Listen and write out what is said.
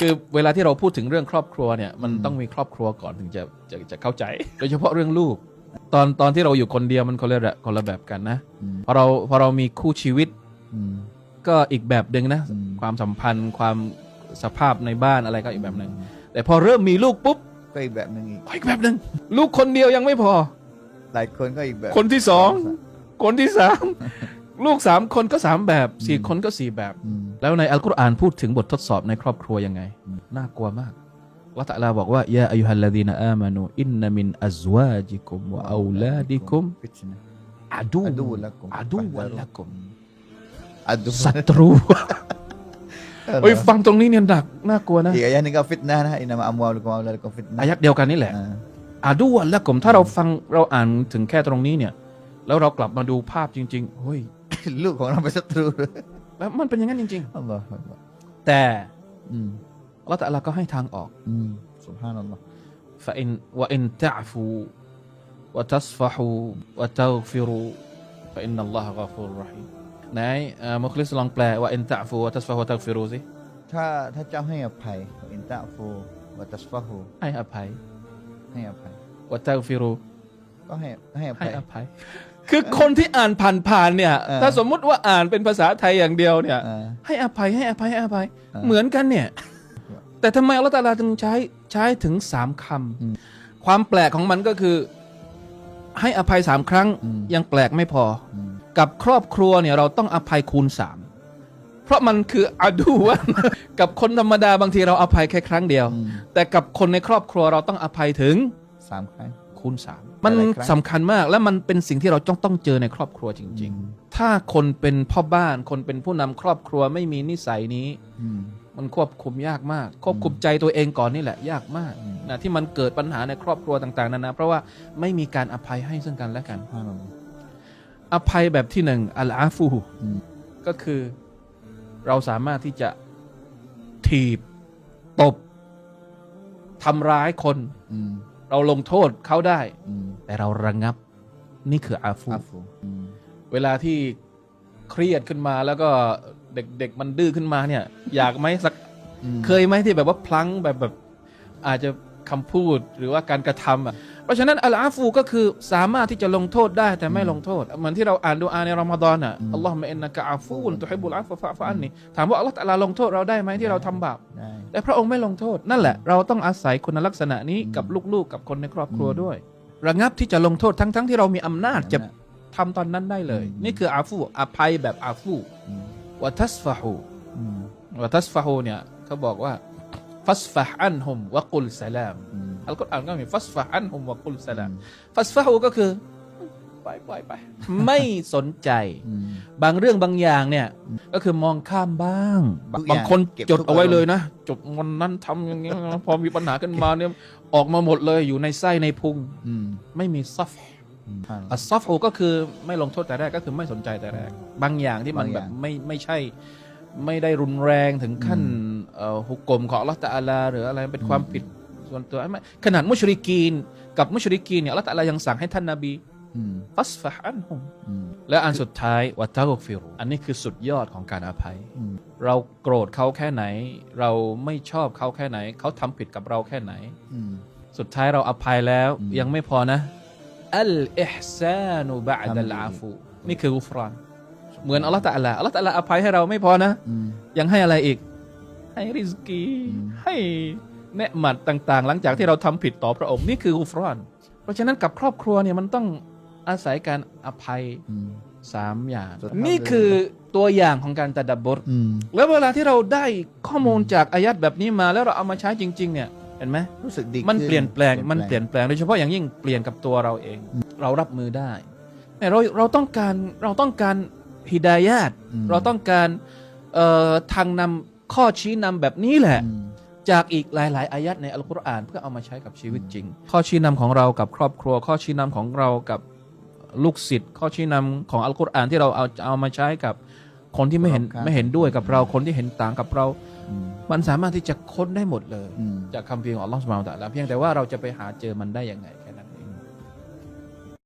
คือเวลาที่เราพูดถึงเรื่องครอบครัวเนี่ยมันอืมต้องมีครอบครัวก่อนถึงจะจะจะเข้าใจ โดยเฉพาะเรื่องลูก ตอนตอนที่เราอยู่คนเดียวมันคนละแบบคนละแบบกันนะอืมพอเราพอเรามีคู่ชีวิตอืมก็อีกแบบหนึ่งนะอืมความสัมพันธ์ความสภาพในบ้านอะไรก็อีกแบบหนึ่งแต่พอเริ่มมีลูกปุ๊บก็อีกแบบหนึ่งอีกก็อีกแบบหนึ่งลูกคนเดียวยังไม่พอ หลายคนก็อีกแบบ คนที่สองคนที่สามลูกสามคนก็สามแบบสี่คนก็สี่แบบอืม แล้วในอัลกุรอานพูดถึงบททดสอบในครอบครัวยังไงอืมน่ากลัวมากอัลลอฮฺตะอาลาบอกว่ายาอายุฮัลลดีนอามานูอินนามินอัซวาจิกุมวะอูลาดิกุมฟิตนะอาดูอาดูละกุมอาดูวะละกุมอาดูศัตรูเฮ้ยฟังตรงนี้เนี่ยหนักน่ากลัวนะอีกอายะหนึงก็ฟิตนะนะอินนามะอัมวาลุกุมอัลลาลุกุมฟิตนะอายักเดียวกันนี่แหละอ่าอาดูวะละกุมถ้าเราฟังเราอ่านถึงแค่ตรงนี้เนี่ย แล้วเรากลับมาดูภาพจริงๆเฮ้ยลูกของเราเป็นศัตรูเลย แล้วมันเป็นอย่างนั้นจริง อัลลอฮฺอัลลอฮฺ ๆ แต่ อืม อัลลอฮฺตะอาลาก็ให้ทางออก อืมสุบฮานัลลอฮฺ فإن وإن تعفوا وتصفحوا وتغفروا فإن الله غفور رحيم ไหนเอ่อมุคลิสลองแปลว่าอินตะฟูวะตัสฟะฮูวะตักฟิรูสิ ถ้าถ้าเจ้าให้อภัยอินตะฟูวะตัสฟะฮู ให้อภัย ให้อภัยว ะตักฟิรู ก็ให้ให้อ ให้ ภัย อภัย คือคนที่อ่านผ่านๆเนี่ย เออ ถ้าสมมุติว่าอ่านเป็นภาษาไทยอย่างเดียวเนี่ย อ่า ให้อภัยให้อภัยให้อภัย เออเหมือนกันเนี่ย แต่ทำไมอัลลอฮฺตะอาลาจึงใช้ใช้ถึงสามคอืมำความแปลกของมันก็คือ ให้อภัยสามครั้งอืม ยังแปลกไม่พอ อืมกับครอบครัวเนี่ยเราต้องอภัยคูณสามเพราะมันคืออาดูวะ กับคนธรรมดาบางทีเราอภัยแค่ครั้งเดียว อืมแต่กับคนในครอบครัวเราต้องอภัยถึงสามครั้ง คูณสามมันหลายครั้งสำคัญมากและมันเป็นสิ่งที่เราต้องต้องเจอในครอบครัวจริงอืมๆถ้าคนเป็นพ่อบ้านคนเป็นผู้นำครอบครัวไม่มีนิสัยนี้อืมมันควบคุมยากมาก ควบคุมใจตัวเองก่อนนี่แหละ ยากมากอืมนะที่มันเกิดปัญหาในครอบครัวต่างๆนานาเพราะว่าไม่มีการอภัยให้ซึ่งกันและกันสุบฮานัลลอฮฺอภัยแบบที่หนึ่งอัลอาฟูอืมก็คือเราสามารถที่จะถีบ ตบทำร้ายคนอืม เราลงโทษเขาได้ อืมแต่เราระงับ นี่คืออาฟู อาฟูอืมเวลาที่เครียดขึ้นมาแล้วก็เด็กๆมันดื้อขึ้นมาเนี่ย อยากไหมสักอืมเคยไหมที่แบบว่าพลั้งแบบแบบ อาจจะคำพูดหรือว่าการกระทำอะเพราะฉะนั้นอัลอาฟูก็คือสามารถที่จะลงโทษได้แต่ไม่ลงโทษเหมือนที่เราอ่านดูอาในรอมฎอนอะอัลลอฮฺมะอินนะกะอาฟูนตุฮิบุลอาฟะฟะฟะอันนี่ถามว่าอัลลอฮฺตะอาลาลงโทษเราได้ไหมที่เราทำบาป ได้ แต่พระองค์ไม่ลงโทษ นั่นแหละเราต้องอาศัยคุณลักษณะนี้กับลูกๆ กับคนในครอบครัวอืมด้วย ระงับที่จะลงโทษทั้งๆที่เรามีอำนาจจะทำตอนนั้นได้เลยอืมนี่คืออาฟูอภัยแบบอาฟูอืมวะทัสฟะฮูอืมวะทัสฟะฮูเนี่ยเขาบอกว่าฟัสฟะอันฮุมวะกุลสลามอืมอัลกุรอานก็มีฟัสฟะอันฮุมวะกุลสลามอืมฟัสฟะฮูก็คือ ปล่อยปล่อยไป ไม่สนใจ อืม บางเรื่องบางอย่างเนี่ย ก็คือมองข้ามบ้างทุกอย่างบางคนเก็บจดทุกเอาไว้อารมณ์เลยนะ จดวันนั้นทำอย่างเงี้ยพอมีปัญหาขึ้นมาเนี่ยออกมาหมดเลยอยู่ในไส้ในพุง อืมไม่มีซัฟอืม อัสซัฟก็คือไม่ลงโทษแต่แรกก็คือไม่สนใจแต่แรก บางอย่างที่มันบางอแบย่าบง ไม่ไม่ใช่ ไม่ได้รุนแรงถึงขั้นอืมเอ่อฮุกกลมของอัลลอฮฺตะอาลาหรืออะไรเป็นความอืมผิดส่วนตัวไม่ขนาดมุชริกีน กับมุชริกีนเนี่ยอัลลอฮฺตะอาลายังสั่งให้ท่านนบีอืม ฟัสฟะอันฮุมอืมและอันสุดท้ายวะตากฟิรุอันนี้คือสุดยอดของการอภัยอืมเราโกรธเขาแค่ไหน เราไม่ชอบเขาแค่ไหน เขาทำผิดกับเราแค่ไหนอืมสุดท้ายเราอภัยแล้วอืมยังไม่พอนะอัลอิฮซานุบะดัลทำดีอาฟูนี่คือกุฟรานเหมือนอัลลอฮฺตะอาลาอัลลอฮฺตะอาลาอภัยให้เราไม่พอนะอืมยังให้อะไรอีก ให้ริสกีอืมให้เนืหมัดต่าง ๆ หลังจากที่เราทำผิดต่อพระองค์นี่คือกุฟราน เพราะฉะนั้นกับครอบครัวเนี่ยมันต้อง อาศัยการอภัยอืมสามอย่างสุดท้ายนี่คือตัวอย่างของการตัดดับบทอืมแล้วเวลาที่เราได้ข้อมูลจากอายัดแบบนี้มาแล้วเราเอามาใช้จริง ๆ เนี่ยเห็นไหมรู้สึกดีมันขึ้เปลี่ยนแปลงมันเปลี่ยนแปลงโดยเฉพาะอย่างยิ่งเปลี่ยนกับตัวเราเอง เรารับมือได้แต่เราเราต้องการเราต้องการฮิดายาตมเราต้องการเอ่อทางนำข้อชี้นำแบบนี้แหละอืมจากอีกหลาย ๆ อายัดในอัลกุรอานเพื่อเอามาใช้กับชีวิตจริง ข้อชี้นำของเรากับครอบครัว ข้อชี้นำของเรากับ ลูกศิษย์ข้อชี้นำของอัลกุรอานที่เราเอาเอามาใช้กับคนที่ไม่เห็นครับไม่เห็นด้วยกับเราคนที่เห็นต่างกับเราอืมมันสามารถที่จะค้นได้หมดเลยอืมจากคำเพียงของอัลลอฮฺสุบฮานะฮูวะตะอาลาเพียงแต่ว่าเราจะไปหาเจอมันได้ยังไง